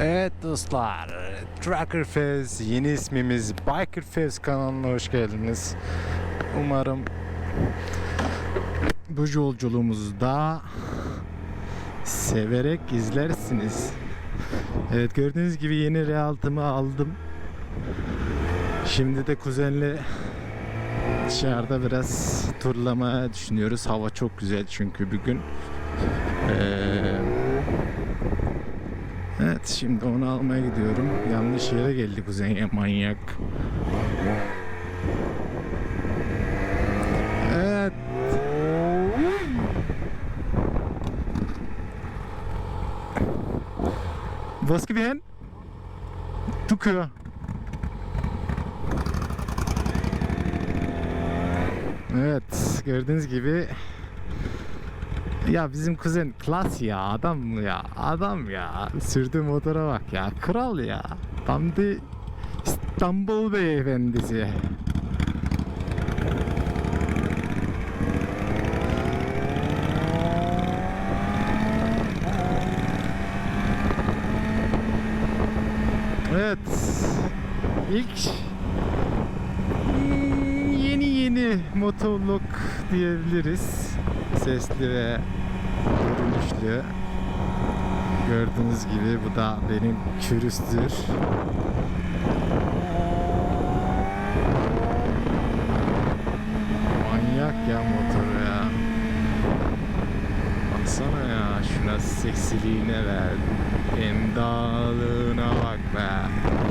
Evet dostlar, Trucker Fez yeni ismimiz Biker Fez kanalına hoş geldiniz. Umarım bu yolculuğumuzu da severek izlersiniz. Evet gördüğünüz gibi yeni realtımı aldım. Şimdi de kuzenle dışarıda biraz turlamaya düşünüyoruz. Hava çok güzel çünkü bugün. Ee, Evet şimdi onu almaya gidiyorum. Yanlış yere geldi kuzen ya manyak. Evet. Was hen? Du kører. Evet gördüğünüz gibi ya bizim kuzen klas ya adam ya adam ya. Sürdüğü motora bak ya kral ya. Tam bir İstanbul beyefendisi. Evet ilk yeni yeni motovlog diyebiliriz. Sesli ve görünüşlü. Gördüğünüz gibi bu da benim kürüstür. Manyak ya motor ya. Baksana ya şuna seksiliğine ver. Endalığına bak be.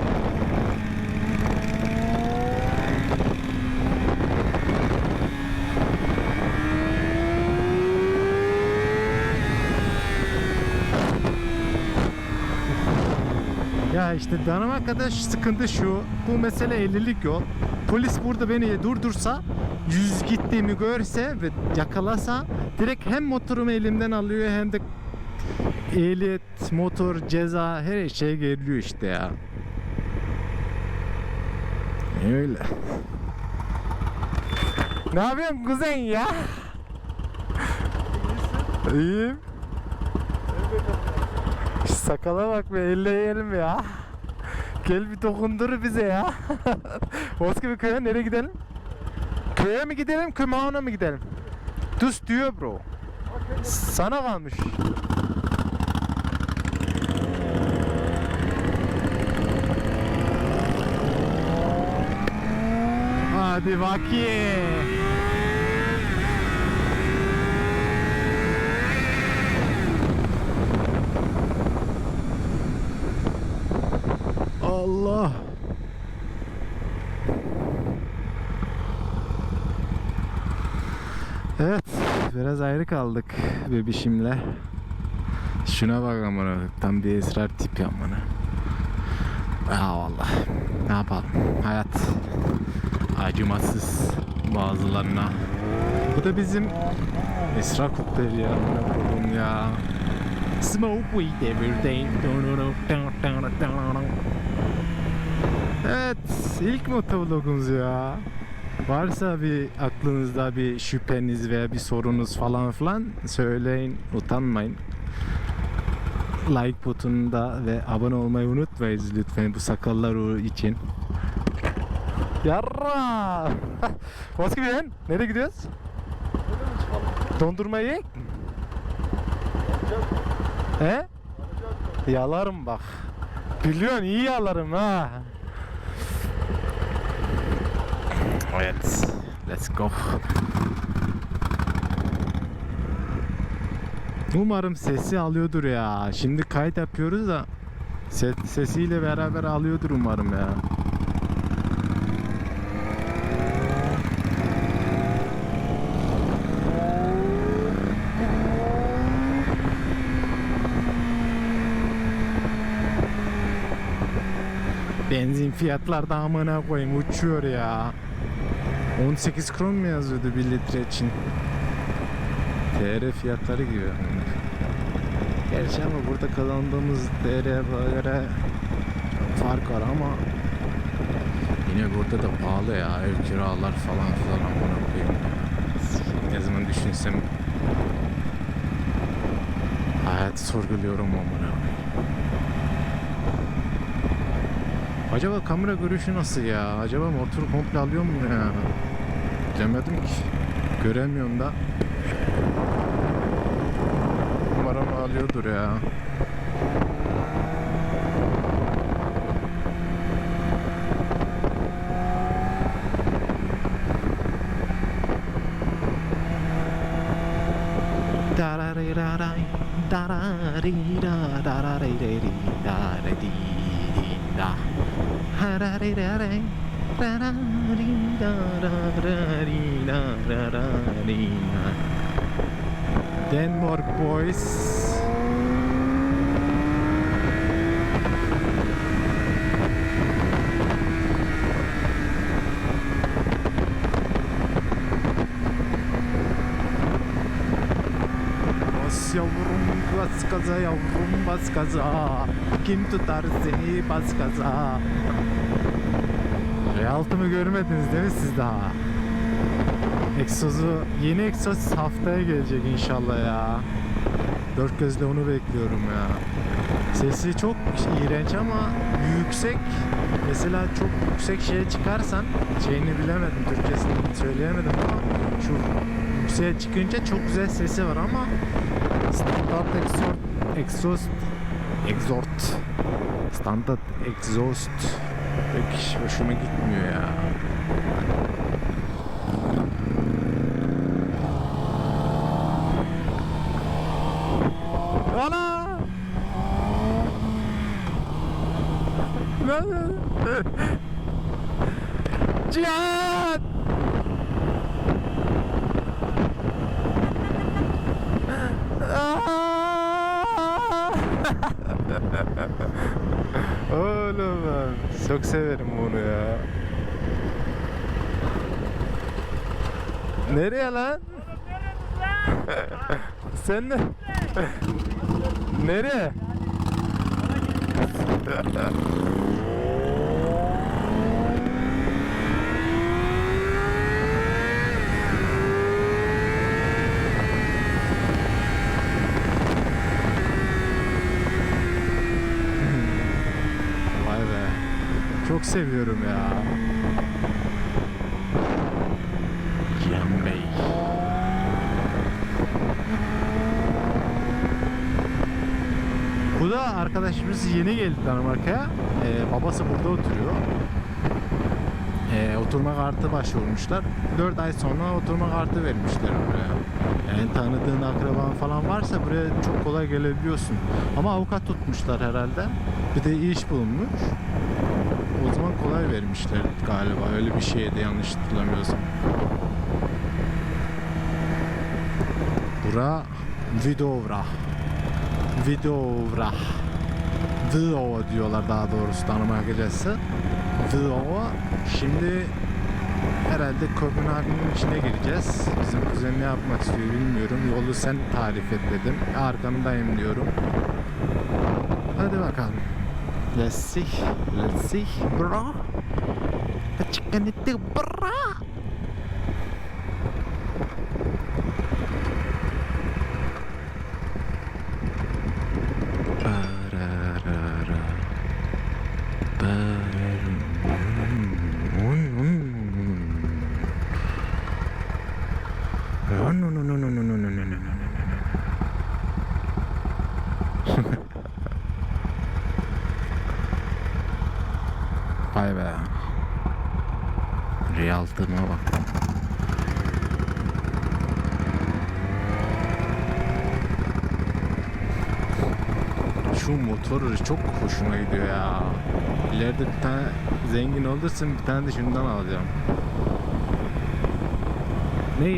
Ya işte Danimarka'da sıkıntı şu. Bu mesele 50'lik yol. Polis burada beni durdursa 100 gittiğimi görse ve yakalasa direkt hem motorumu elimden alıyor hem de ehliyet, motor, ceza her şey geliyor işte ya. Öyle. Ne yapıyorsun kuzen ya? İyiyim. Sakala bak be elleyelim ya. Gel bir dokundur bize ya. Bir köye nereye gidelim? Köye mi gidelim, Kümağına mı gidelim? Düz diyor bro. Sana kalmış. Hadi bakayım. Allah. Evet, biraz ayrı kaldık bebişimle. Şuna bak amına, tam bir esrar tipi amına. Ya valla, ne yapalım, hayat acımasız bazılarına. Bu da bizim Esra Kutler ya, koyayım ya. Smoke weed every day. Evet, ilk motovlogumuz ya. Varsa bir aklınızda bir şüpheniz veya bir sorunuz falan filan söyleyin, utanmayın. Like butonunda ve abone olmayı unutmayız lütfen bu sakallar için. Yarra! Hoş geldin. Nereye gidiyoruz? Dondurma yiyek? He? Yalarım bak. Biliyorsun iyi yalarım ha. Evet. Let's go. Umarım sesi alıyordur ya. Şimdi kayıt yapıyoruz da ses, sesiyle beraber alıyordur umarım ya. Benzin fiyatlar da amına koyayım uçuyor ya. 18 kron mu yazıyordu bir litre için? TR fiyatları gibi. Gerçi ama burada kazandığımız TR göre fark var ama yine burada da pahalı ya ev kiralar falan filan amına koyayım. Ne zaman düşünsem hayat sorguluyorum amına. Acaba kamera görüşü nasıl ya? Acaba motoru komple alıyor mu ya? Bilemedim ki. Göremiyorum da. Umarım alıyordur ya. Dararirarai, Denmark boys. yavrum bas kaza yavrum bas kaza Kim tutar seni bas kaza Realtımı görmediniz değil mi siz daha? Egzozu, yeni egzoz haftaya gelecek inşallah ya. Dört gözle onu bekliyorum ya. Sesi çok iğrenç ama yüksek. Mesela çok yüksek şeye çıkarsan şeyini bilemedim Türkçesini söyleyemedim ama şu yükseğe çıkınca çok güzel sesi var ama standart exhaust exhaust exhaust standart exhaust pek hoşuma gitmiyor ya. Ana! Lan! Cihan! Aa! Oğlum ben çok severim bunu ya. Nereye lan? Sen ne? Nereye? Vay be. Çok seviyorum ya. Bey. Bu da arkadaşımız yeni geldi Danimarka'ya. Ee, babası burada oturuyor. Ee, oturma kartı başvurmuşlar. 4 ay sonra oturma kartı vermişler buraya. Yani tanıdığın akraban falan varsa buraya çok kolay gelebiliyorsun. Ama avukat tutmuşlar herhalde. Bir de iş bulunmuş. Kolay vermişler galiba. Öyle bir şeydi yanlış hatırlamıyorsam. Bura Vidovra. Vidovra. Vo diyorlar daha doğrusu Danimarkacası. Vo. Şimdi herhalde Kopenhagen'in içine gireceğiz. Bizim kuzen ne yapmak istiyor bilmiyorum. Yolu sen tarif et dedim. Arkandayım diyorum. Hadi bakalım. Let's see. Let's see. Bro. Chicken it bro. Realtıma bak. Şu motor çok hoşuma gidiyor ya. İleride bir tane zengin olursun bir tane de şundan alacağım. Ne?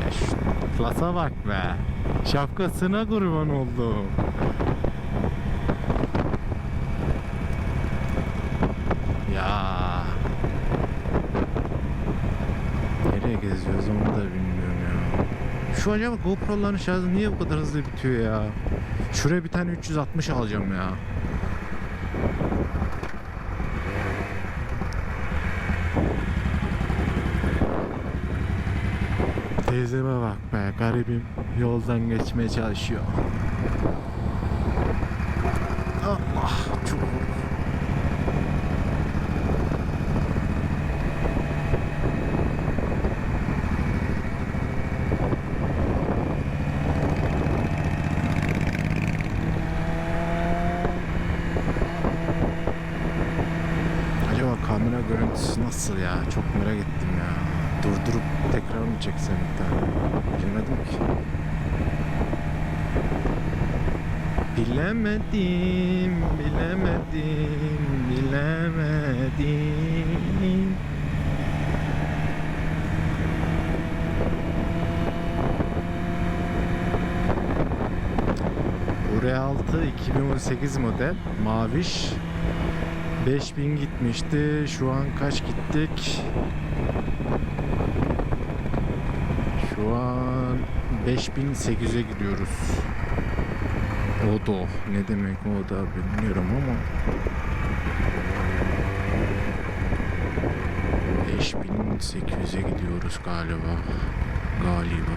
Ya şu klasa bak be. Şapkasına kurban oldum. Ya. Nereye geziyoruz onu da bilmiyorum ya. Şu acaba GoPro'ların şarjı niye bu kadar hızlı bitiyor ya? Şuraya bir tane 360 alacağım ya. Teyzeme bak be garibim yoldan geçmeye çalışıyor. Allah çok Acaba kamera görüntüsü nasıl ya? Çok merak ettim ya. Durdurup tekrar mı çeksem bir tane? Bilmedim ki. Bilemedim, bilemedim, bilemedim. Bu R6 2018 model maviş 5000 gitmişti. Şu an kaç gittik? Şu an 5800'e gidiyoruz. O da ne demek o da bilmiyorum ama 5800'e gidiyoruz galiba. Galiba.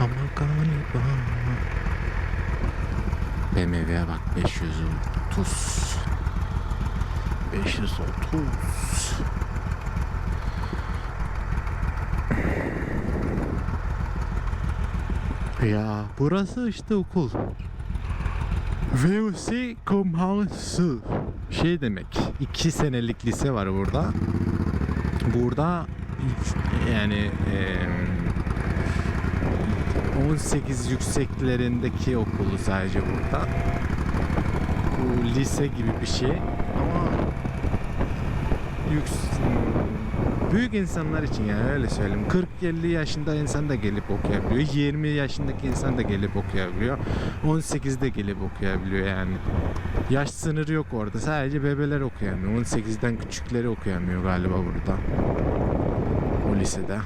Ama galiba. BMW'ye bak 530. 530. Ya burası işte okul. VUC Komhansı. Şey demek. iki senelik lise var burada. Burada yani em, 18 yükseklerindeki okulu sadece burada. Bu lise gibi bir şey ama yüks büyük insanlar için yani öyle söyleyeyim. 40-50 yaşında insan da gelip okuyabiliyor. 20 yaşındaki insan da gelip okuyabiliyor. 18'de gelip okuyabiliyor yani. Yaş sınırı yok orada. Sadece bebeler okuyamıyor. 18'den küçükleri okuyamıyor galiba burada. O lisede.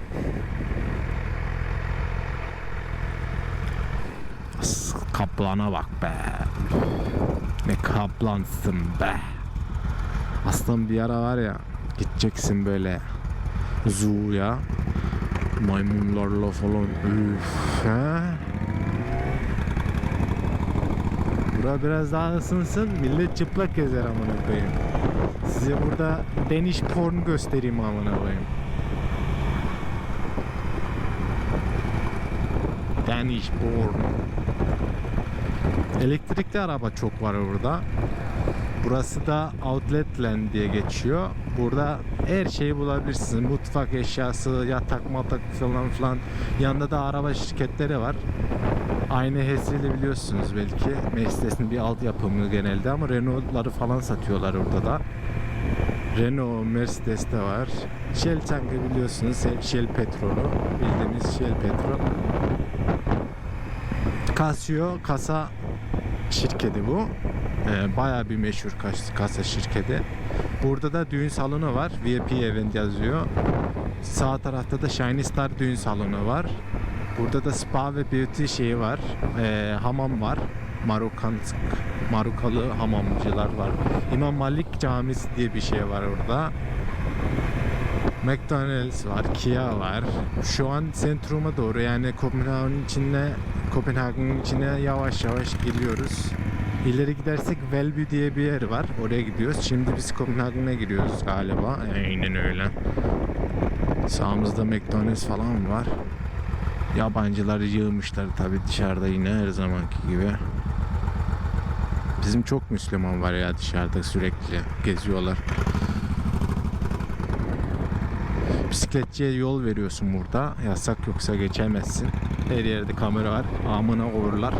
Kaplana bak be. Ne kaplansın be. Aslan bir ara var ya gideceksin böyle zoo'ya maymunlarla falan üf he? Bura biraz daha ısınsın millet çıplak gezer amına koyayım. Size burada deniş porn göstereyim amına koyayım. Danish porn. Elektrikli araba çok var burada. Burası da Outlet Land diye geçiyor. Burada her şeyi bulabilirsiniz. Mutfak eşyası, yatak matak falan filan. Yanında da araba şirketleri var. Aynı HES'li biliyorsunuz belki. Mercedes'in bir alt yapımı genelde ama Renault'ları falan satıyorlar orada da. Renault, Mercedes de var. Shell tankı biliyorsunuz. Shell petrolü. Bildiğimiz Shell petrol. Casio kasa şirketi bu. Ee, bayağı bir meşhur kas- kasa şirketi. Burada da düğün salonu var. VIP event yazıyor. Sağ tarafta da Shiny Star düğün salonu var. Burada da spa ve beauty şeyi var. Ee, hamam var. Marukan Marukalı hamamcılar var. İmam Malik Camisi diye bir şey var orada. McDonald's var, Kia var. Şu an sentruma doğru yani Kopenhag'ın içine Kopenhag'ın içine yavaş yavaş geliyoruz. İleri gidersek Velby diye bir yer var. Oraya gidiyoruz. Şimdi biz Kopenhag'ına giriyoruz galiba. Aynen öyle. Sağımızda McDonald's falan var. Yabancılar yığmışlar tabi dışarıda yine her zamanki gibi. Bizim çok Müslüman var ya dışarıda sürekli geziyorlar. Bisikletçiye yol veriyorsun burada. Yasak yoksa geçemezsin. Her yerde kamera var. Amına vururlar.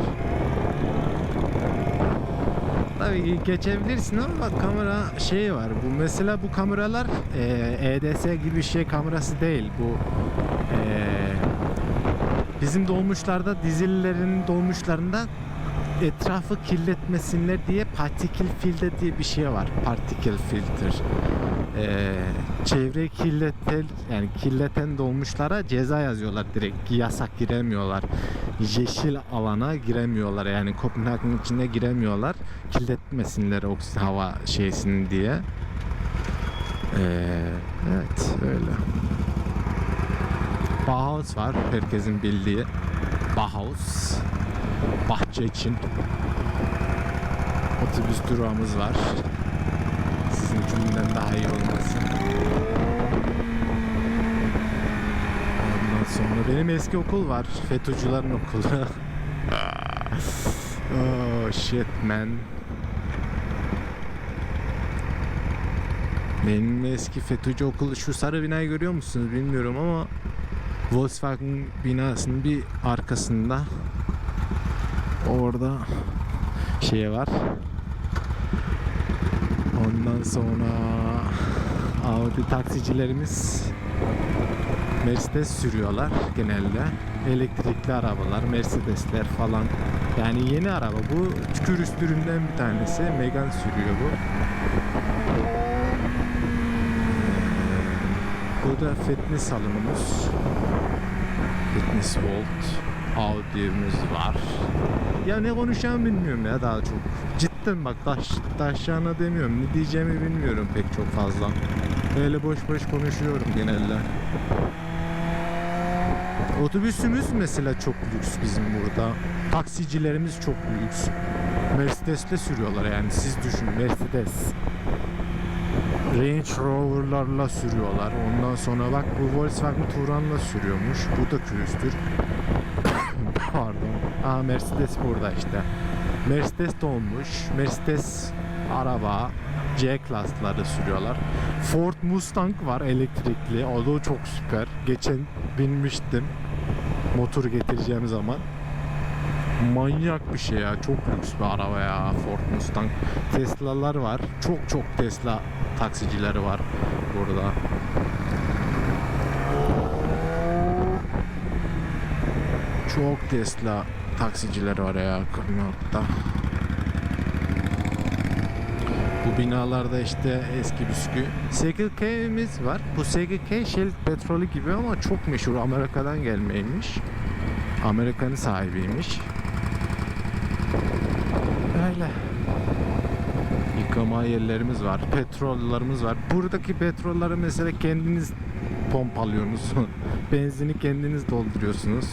Tabii geçebilirsin ama kamera şey var. Bu mesela bu kameralar e, EDS gibi şey kamerası değil. Bu e, bizim dolmuşlarda dizililerin dolmuşlarında etrafı kirletmesinler diye particle filtre diye bir şey var. Particle filter. Ee, çevre kirleten yani kirleten dolmuşlara ceza yazıyorlar direkt yasak giremiyorlar yeşil alana giremiyorlar yani Kopenhag'ın içine giremiyorlar kirletmesinler oksijen hava şeysini diye Ee, evet öyle Bauhaus var. Herkesin bildiği. Bauhaus. Bahçe için. Otobüs durağımız var. Sizin cümleden daha iyi olmasın. Ondan sonra benim eski okul var. FETÖ'cülerin okulu. oh shit man. Benim eski FETÖ'cü okulu şu sarı binayı görüyor musunuz bilmiyorum ama Volkswagen binasının bir arkasında orada şey var. Ondan sonra Audi taksicilerimiz Mercedes sürüyorlar genelde. Elektrikli arabalar, Mercedesler falan. Yani yeni araba. Bu Kürüs türünden bir tanesi. Megane sürüyor bu. Bu da fitness salonumuz. Fitness World. Audi'miz var. Ya ne konuşacağımı bilmiyorum ya daha çok. Cidden bak taş, taşlarına demiyorum. Ne diyeceğimi bilmiyorum pek çok fazla. Böyle boş boş konuşuyorum genelde. Otobüsümüz mesela çok lüks bizim burada. Taksicilerimiz çok lüks. Mercedes'le sürüyorlar yani siz düşünün Mercedes. Range Rover'larla sürüyorlar. Ondan sonra bak bu Volkswagen Touran'la sürüyormuş. Bu da külüstür. Pardon. Aa Mercedes burada işte. Mercedes dolmuş. Mercedes araba C klasları sürüyorlar. Ford Mustang var elektrikli. O da çok süper. Geçen binmiştim. Motor getireceğim zaman. Manyak bir şey ya. Çok lüks bir araba ya Ford Mustang. Tesla'lar var. Çok çok Tesla taksicileri var burada. Çok Tesla taksicileri var ya Kırmızı'da. Bu binalarda işte eski bisküvi. SGK'miz var. Bu SGK Shell petrolü gibi ama çok meşhur. Amerika'dan gelmeymiş. Amerika'nın sahibiymiş. Öyle. Yıkama yerlerimiz var. Petrollerimiz var. Buradaki petrolleri mesela kendiniz pompalıyorsunuz. Benzini kendiniz dolduruyorsunuz.